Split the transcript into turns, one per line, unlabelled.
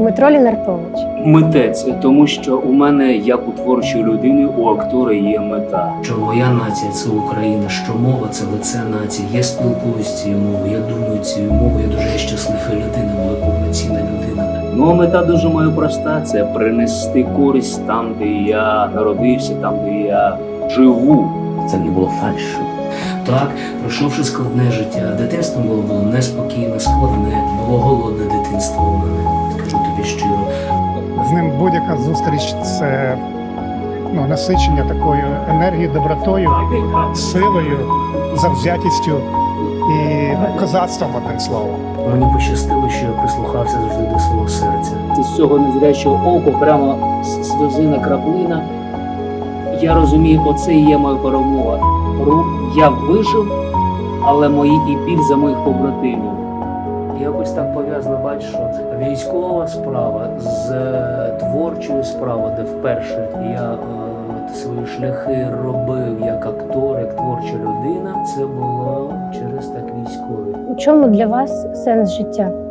Дмитро Лінартович.
Митець, тому що у мене, як у творчої людини, у актора є мета. Що моя нація це Україна, що мова це лице нації. Я спілкуюся цією мовою, я думаю цією мовою. Я дуже щаслива людина, моя повноцінна людина. Ну а мета дуже моя проста: це принести користь там, де я народився, там, де я живу.
Це не було фальшу.
Так, пройшовши складне життя, дитинство було було неспокійне, складне, було голодне дитинство
зустріч це ну, насичення такою енергією, добротою, силою, завзятістю і ну, козацтвом одним словом.
Мені пощастило, що я прислухався завжди до свого серця. З цього незрячого оку прямо с- сльозина краплина. Я розумію, оце і є моя перемога. Ру- Я вижив, але мої і біль за моїх побратимів. Якось так пов'язано, бачиш, що військова справа з е, творчою справою, де вперше я е, свої шляхи робив як актор, як творча людина, це було через так військові.
У чому для вас сенс життя?